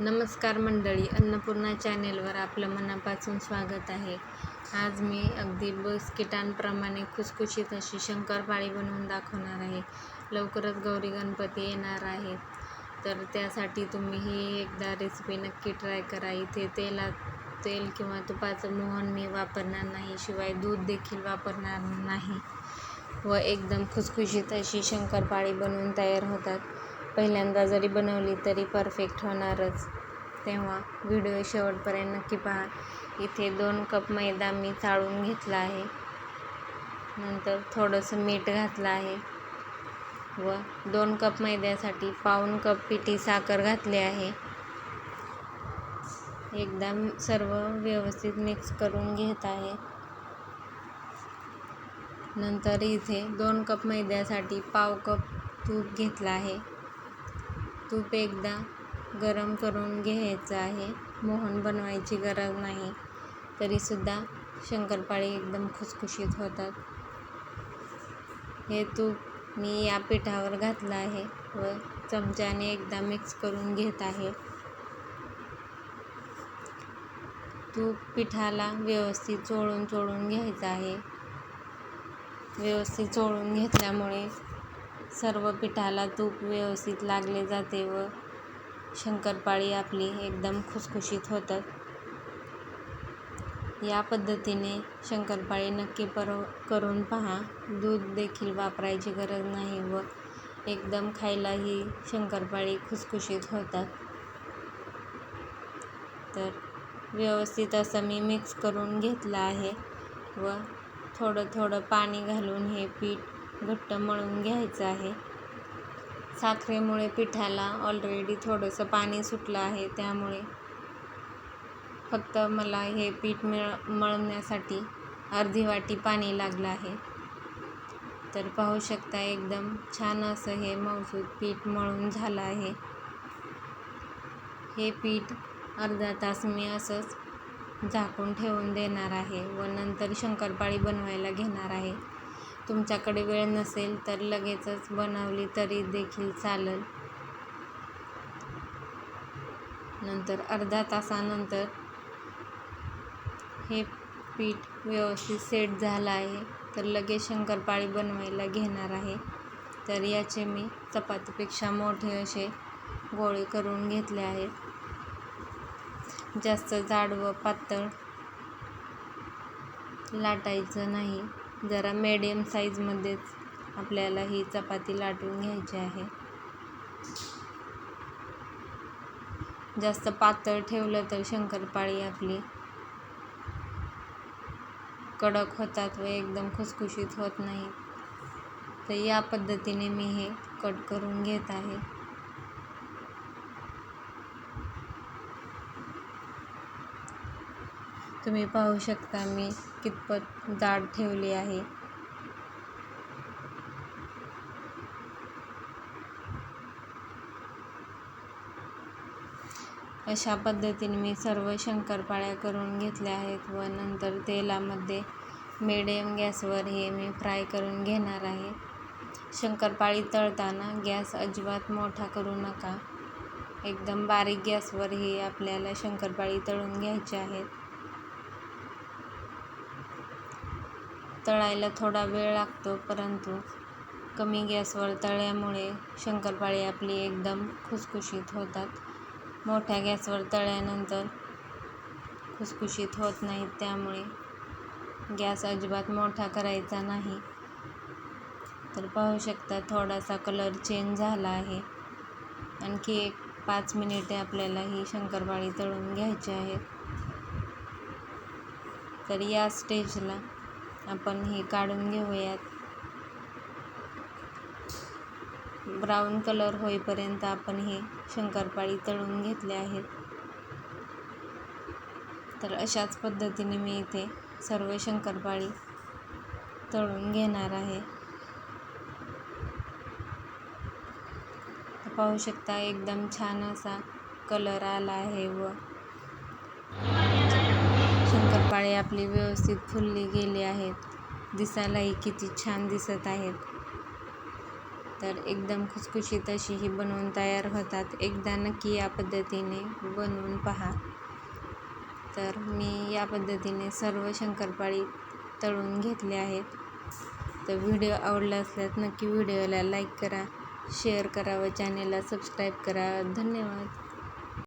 नमस्कार मंडळी अन्नपूर्णा चॅनेलवर आपलं मनापासून स्वागत आहे. आज मी अगदी बिस्किटांप्रमाणे खुसखुशीत अशी शंकरपाळी बनवून दाखवणार आहे. लवकरच गौरी गणपती येणार आहेत तर त्यासाठी तुम्ही ही एकदा रेसिपी नक्की ट्राय करा. इथे तेलात तेल किंवा तुपाचं मोहन मी वापरणार नाही शिवाय दूध देखील वापरणार नाही. व एकदम खुसखुशीत अशी शंकरपाळी बनवून तयार होतात. पहिल्यांदा जरी बनवली तरी परफेक्ट होणारच. तेव्हा व्हिडिओ शेवटपर्यंत नक्की पहा. इथे दोन कप मैदा मी चाळून घेतला आहे. नंतर थोडंसं मीठ घातलं आहे. व दोन कप मैद्यासाठी पाऊण कप पिठी साखर घातली आहे. एकदम सर्व व्यवस्थित मिक्स करून घेत आहे. नंतर इथे दोन कप मैद्यासाठी पाव कप तूप घेतला आहे. तूप एकदा गरम करून घ्यायचं आहे. मोहन बनवायची गरज नाही. तरीसुद्धा शंकरपाळी एकदम खुसखुशीत होतात. हे तूप मी या पिठावर घातलं आहे व चमच्याने एकदा मिक्स करून घेत आहे. तूप पिठाला व्यवस्थित चोळून चोळून घ्यायचं आहे. व्यवस्थित चोळून घेतल्यामुळे सर्व पिठाला तूप व्यवस्थित लागले जाते व शंकरपाळी आपली एकदम खुसखुशीत होतात. या पद्धतीने शंकरपाळी नक्की पर करून पहा. दूध देखील वापरायची गरज नाही व एकदम खायलाही शंकरपाळी खुसखुशीत होतात. तर व्यवस्थित असं मी मिक्स करून घेतलं आहे व थोडं थोडं पाणी घालून हे पीठ घट्ट मळून घ्यायचं आहे. साखरेमुळे पिठाला ऑलरेडी थोडंसं पाणी सुटलं आहे त्यामुळे फक्त मला हे पीठ मिळ मळण्यासाठी अर्धी वाटी पाणी लागलं आहे. तर पाहू शकता एकदम छान असं हे मौसूद पीठ मळून झालं आहे. हे पीठ अर्धा तास मी असंच झाकून ठेवून देणार आहे व नंतर शंकरपाळी बनवायला घेणार आहे. तुमच्याकडे वेळ नसेल तर लगेचच बनवली तरी देखील चालेल. नंतर अर्धा तासानंतर हे पीठ व्यवस्थित सेट झालं आहे तर लगेच शंकरपाळी बनवायला घेणार आहे. तर याचे मी चपातीपेक्षा मोठे असे गोळे करून घेतले आहेत जास्त जाड व पातळ लाटायचं नाही. जरा मीडियम साईजमध्येच आपल्याला ही चपाती लाटून घ्यायची आहे. जास्त पातळ ठेवलं तर शंकरपाळी आपली कडक होतात व एकदम खुसखुशीत होत नाही तर या पद्धतीने मी हे कट करून घेत आहे. तुम्ही पाहू शकता मी कितपत जाड ठेवली आहे. अशा पद्धतीने मी सर्व शंकरपाळ्या करून घेतल्या आहेत व नंतर तेलामध्ये मिडियम गॅसवर हे मी फ्राय करून घेणार आहे. शंकरपाळी तळताना गॅस अजिबात मोठा करू नका. एकदम बारीक गॅसवर ही आपल्याला शंकरपाळी तळून घ्यायची आहेत. तळायला थोडा वेळ लागतो परंतु कमी गॅसवर तळल्यामुळे शंकरपाळी आपली एकदम खुसखुशीत होतात. मोठ्या गॅसवर तळल्यानंतर खुसखुशीत होत नाहीत त्यामुळे गॅस अजिबात मोठा करायचा नाही. तर पाहू शकता थोडासा कलर चेंज झाला आहे. आणखी एक पाच मिनिटे आपल्याला ही शंकरपाळी तळून घ्यायची आहेत. तर या स्टेजला आपण हे काढून घेऊयात. ब्राऊन कलर होईपर्यंत आपण हे शंकरपाळी तळून घेतले आहेत. तर अशाच पद्धतीने मी इथे सर्व शंकरपाळी तळून घेणार आहे. पाहू शकता एकदम छान असा कलर आला आहे व कपाळे आपली व्यवस्थित फुलली गेली आहेत. दिसायलाही किती छान दिसत आहेत. तर एकदम खुसखुशीत अशी ही बनवून तयार होतात. एकदा नक्की या पद्धतीने बनवून पहा. तर मी या पद्धतीने सर्व शंकरपाळी तळून घेतले आहेत. तर व्हिडिओ आवडला असल्यास नक्की व्हिडिओला लाईक करा शेअर करा व चॅनेलला सबस्क्राईब करा. धन्यवाद.